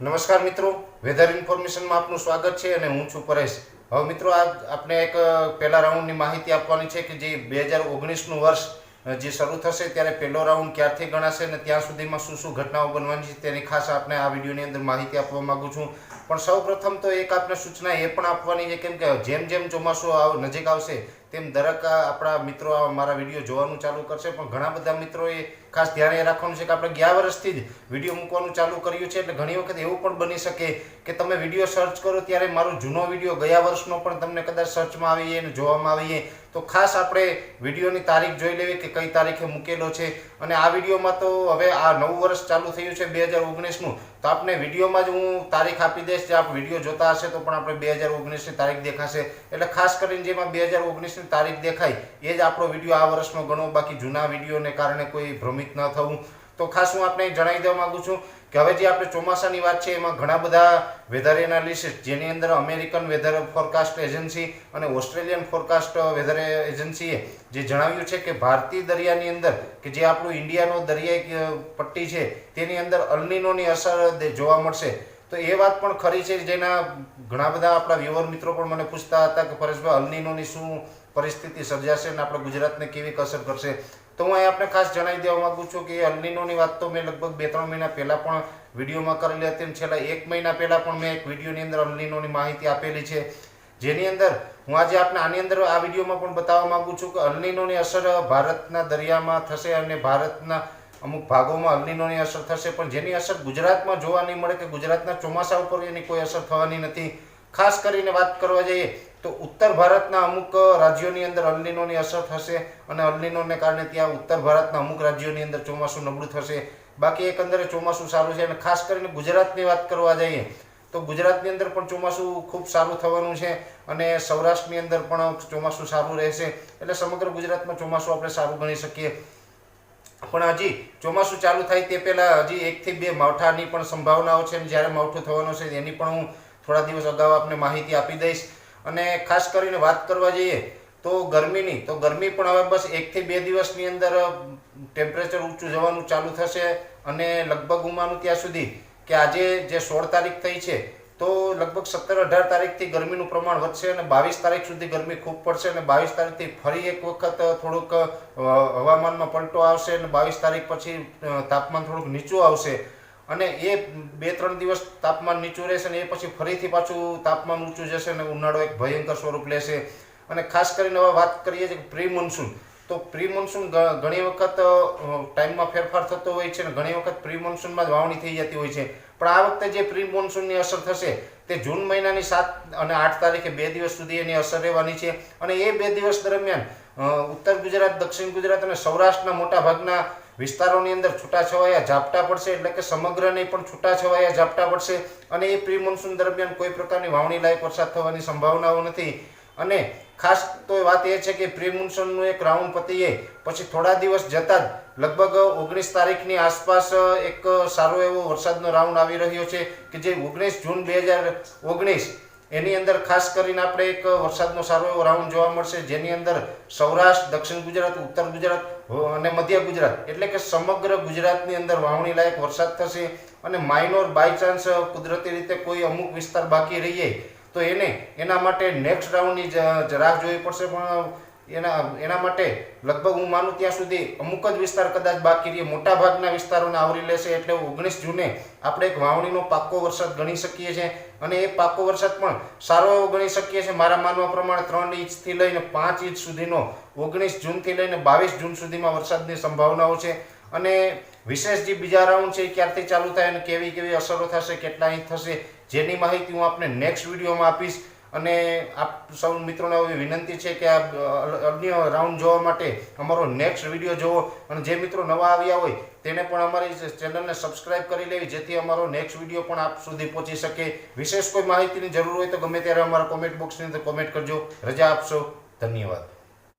નમસ્કાર મિત્રો. વેધર ઇન્ફોર્મેશનમાં આપનું સ્વાગત છે અને હું છું પરેશ. હવે મિત્રો આ આપણે એક પહેલા રાઉન્ડની માહિતી આપવાની છે કે જે બે હજાર ઓગણીસનું વર્ષ જે શરૂ થશે ત્યારે પહેલો રાઉન્ડ ક્યારથી ગણાશે અને ત્યાં સુધીમાં શું શું ઘટનાઓ બનવાની છે તેની ખાસ આપણે આ વિડીયોની અંદર માહિતી આપવા માંગુ છું. પણ સૌ પ્રથમ તો એક આપને સૂચના એ પણ આપવાની છે, કેમ કે જેમ જેમ ચોમાસું નજીક આવશે તેમ દરેક આપણા મિત્રો મારા વીડિયો જોવાનું ચાલુ કરશે, પણ ઘણા બધા મિત્રોએ ખાસ ધ્યાન એ રાખવાનું છે કે આપણે ગયા વર્ષથી જ વીડિયો મૂકવાનું ચાલુ કર્યું છે, એટલે ઘણી વખત એવું પણ બની શકે કે તમે વીડિયો સર્ચ કરો ત્યારે મારો જૂનો વીડિયો ગયા વર્ષનો પણ તમને કદાચ સર્ચમાં આવીએ અને જોવામાં આવીએ. તો ખાસ આપણે વિડીયોની તારીખ જોઈ લેવી કે કઈ તારીખે મૂકેલો છે. અને આ વિડીયોમાં તો હવે આ નવું વર્ષ ચાલુ થયું છે બે હજાર ઓગણીસનું. તો આપણે વિડીયોમાં જ હું તારીખ આપી દઈશ, જે આપ વીડિયો જોતા હશે તો પણ આપણે બે હજાર ઓગણીસની તારીખ દેખાશે. એટલે ખાસ કરીને જેમાં બે હજાર ઓગણીસની તારીખ દેખાય, એ જ આપણો વીડિયો આ વર્ષનો ગણો, બાકી જૂના વિડીયોને કારણે કોઈ ભ્રમિત ન થવું. તો ખાસ હું આપણે જણાવી દેવા માંગુ છું કે હવે જે આપણે ચોમાસાની વાત છે, એમાં ઘણા બધા વેધર એનાલિસિસ જેની અંદર અમેરિકન વેધર ફોરકાસ્ટ એજન્સી અને ઓસ્ટ્રેલિયન ફોરકાસ્ટ વેધર એજન્સીએ જે જણાવ્યું છે કે ભારતીય દરિયાની અંદર, કે જે આપણું ઇન્ડિયાનો દરિયાઈ પટ્ટી છે, તેની અંદર અલ્નિનોની અસર જોવા મળશે. તો એ વાત પણ ખરી છે, જેના ઘણા બધા આપણા વ્યુઅર મિત્રો પણ મને પૂછતા હતા કે પરેશભાઈ અલ્નિનોની શું પરિસ્થિતિ સર્જાશે અને આપણે ગુજરાતને કેવી અસર કરશે? તો હું અહીં આપને ખાસ જણાવી દેવા માંગુ છું કે અલ્નિનોની વાત તો મેં લગભગ બે ત્રણ મહિના પહેલાં પણ વિડીયોમાં કરેલી હતી અને છેલ્લા એક મહિના પહેલાં પણ મેં એક વિડીયોની અંદર અલ્નિનોની માહિતી આપેલી છે. જેની અંદર હું આજે આપણે આની અંદર આ વિડીયોમાં પણ બતાવવા માગું છું કે અલ્નિનોની અસર ભારતના દરિયામાં થશે અને ભારતના અમુક ભાગોમાં અલ્નિનોની અસર થશે. પણ જેની અસર ગુજરાતમાં જોવા નહીં મળે કે ગુજરાતના ચોમાસા ઉપર એની કોઈ અસર થવાની નથી. ખાસ કરીને વાત કરવા જઈએ તો ઉત્તર ભારતના અમુક રાજ્યોની અંદર અલ્નિનોની અસર થશે અને અલ્નિનોને કારણે ત્યાં ઉત્તર ભારતના અમુક રાજ્યોની અંદર ચોમાસું નબળું થશે. બાકી એકંદરે ચોમાસું સારું છે અને ખાસ કરીને ગુજરાતની વાત કરવા જઈએ તો ગુજરાતની અંદર પણ ચોમાસું ખૂબ સારું થવાનું છે અને સૌરાષ્ટ્રની અંદર પણ ચોમાસું સારું રહેશે. એટલે સમગ્ર ગુજરાતમાં ચોમાસું આપણે સારું ગણી શકીએ. પણ હજી ચોમાસું ચાલુ થાય તે પહેલાં હજી એકથી બે માવઠાની પણ સંભાવનાઓ છે અને જ્યારે માવઠું થવાનું છે એની પણ હું થોડા દિવસ અગાઉ આપને માહિતી આપી દઈશ. અને ખાસ કરીને વાત કરવા જઈએ તો ગરમીની, તો ગરમી પણ હવે બસ એકથી બે દિવસની અંદર ટેમ્પરેચર ઊંચું જવાનું ચાલુ થશે અને લગભગ ઉમાનું ત્યાં સુધી કે આજે જે સોળ તારીખ થઈ છે, તો લગભગ સત્તર અઢાર તારીખથી ગરમીનું પ્રમાણ વધશે અને બાવીસ તારીખ સુધી ગરમી ખૂબ પડશે અને બાવીસ તારીખથી ફરી એક વખત થોડુંક હવામાનમાં પલટો આવશે અને બાવીસ તારીખ પછી તાપમાન થોડુંક નીચું આવશે. અને એ બે ત્રણ દિવસ તાપમાન નીચું રહેશે અને એ પછી ફરીથી પાછું તાપમાન ઊંચું જશે અને ઉનાળો એક ભયંકર સ્વરૂપ લેશે. અને ખાસ કરીને હવે વાત કરીએ છીએ પ્રી મોન્સૂન તો પ્રી મોન્સૂન ઘણી વખત ટાઈમમાં ફેરફાર થતો હોય છે અને ઘણી વખત પ્રી મોન્સૂનમાં જ વાવણી થઈ જતી હોય છે. પણ આ વખતે જે પ્રી મોન્સૂનની અસર થશે, તે જૂન મહિનાની સાત અને આઠ તારીખે બે દિવસ સુધી એની અસર રહેવાની છે. અને એ બે દિવસ દરમિયાન ઉત્તર ગુજરાત, દક્ષિણ ગુજરાત અને સૌરાષ્ટ્રના મોટા ભાગના વિસ્તારોની અંદર છૂટાછવાયા ઝાપટા પડશે એટલે કે સમગ્ર નહીં પણ છૂટાછવાયા ઝાપટા પડશે અને એ પ્રી મોન્સૂન દરમિયાન કોઈ પ્રકારની વાવણી લાયક વરસાદ થવાની સંભાવનાઓ નથી. અને ખાસ તો વાત એ છે કે પ્રી મોન્સૂનનું એક રાઉન્ડ પતીએ પછી થોડા દિવસ જતાં જ લગભગ ઓગણીસ તારીખની આસપાસ એક સારો એવો વરસાદનો રાઉન્ડ આવી રહ્યો છે કે જે ઓગણીસ જૂન બે હજાર ઓગણીસ એની અંદર ખાસ કરીને આપણે એક વરસાદનો સારો એવો રાઉન્ડ જોવા મળશે, જેની અંદર સૌરાષ્ટ્ર, દક્ષિણ ગુજરાત, ઉત્તર ગુજરાત અને મધ્ય ગુજરાત, એટલે કે સમગ્ર ગુજરાતની અંદર વાવણી લાયક વરસાદ થશે અને માઇનોર બાય ચાન્સ કુદરતી રીતે કોઈ અમુક વિસ્તાર બાકી રહીએ, તો એને, એના માટે નેક્સ્ટ રાઉન્ડની જ- જ રાહ જોવી પડશે પણ એના એના માટે લગભગ હું માનું ત્યાં સુધી અમુક જ વિસ્તાર કદાચ બાકી રહે. મોટા ભાગના વિસ્તારોને આવરી લેશે એટલે ઓગણીસ જૂને આપણે એક વાવણીનો પાક્કો વરસાદ ગણી શકીએ છીએ. અને એ પાક્કો વરસાદ પણ સારો એવો ગણી શકીએ છીએ. મારા માનવા પ્રમાણે ત્રણ ઇંચથી લઈને પાંચ ઇંચ સુધીનો ઓગણીસ જૂનથી લઈને બાવીસ જૂન સુધીમાં વરસાદની સંભાવનાઓ છે. અને વિશેષ જે બીજા રાઉન્ડ છે એ ક્યારથી ચાલુ થાય અને કેવી કેવી અસરો થશે, કેટલા ઇંચ થશે, જેની માહિતી હું આપને નેક્સ્ટ વિડીયોમાં આપીશ. અને આપ સૌ મિત્રોને એવી વિનંતી છે કે આ અન્ય રાઉન્ડ જોવા માટે અમારો નેક્સ્ટ વીડિયો જોવો અને જે મિત્રો નવા આવ્યા હોય તેને પણ અમારી ચેનલને સબસ્ક્રાઇબ કરી લેવી, જેથી અમારો નેક્સ્ટ વીડિયો પણ આપ સુધી પહોંચી શકે. વિશેષ કોઈ માહિતીની જરૂર હોય તો ગમે ત્યારે અમારા કોમેન્ટ બોક્સની અંદર કોમેન્ટ કરજો. રજા આપશો. ધન્યવાદ.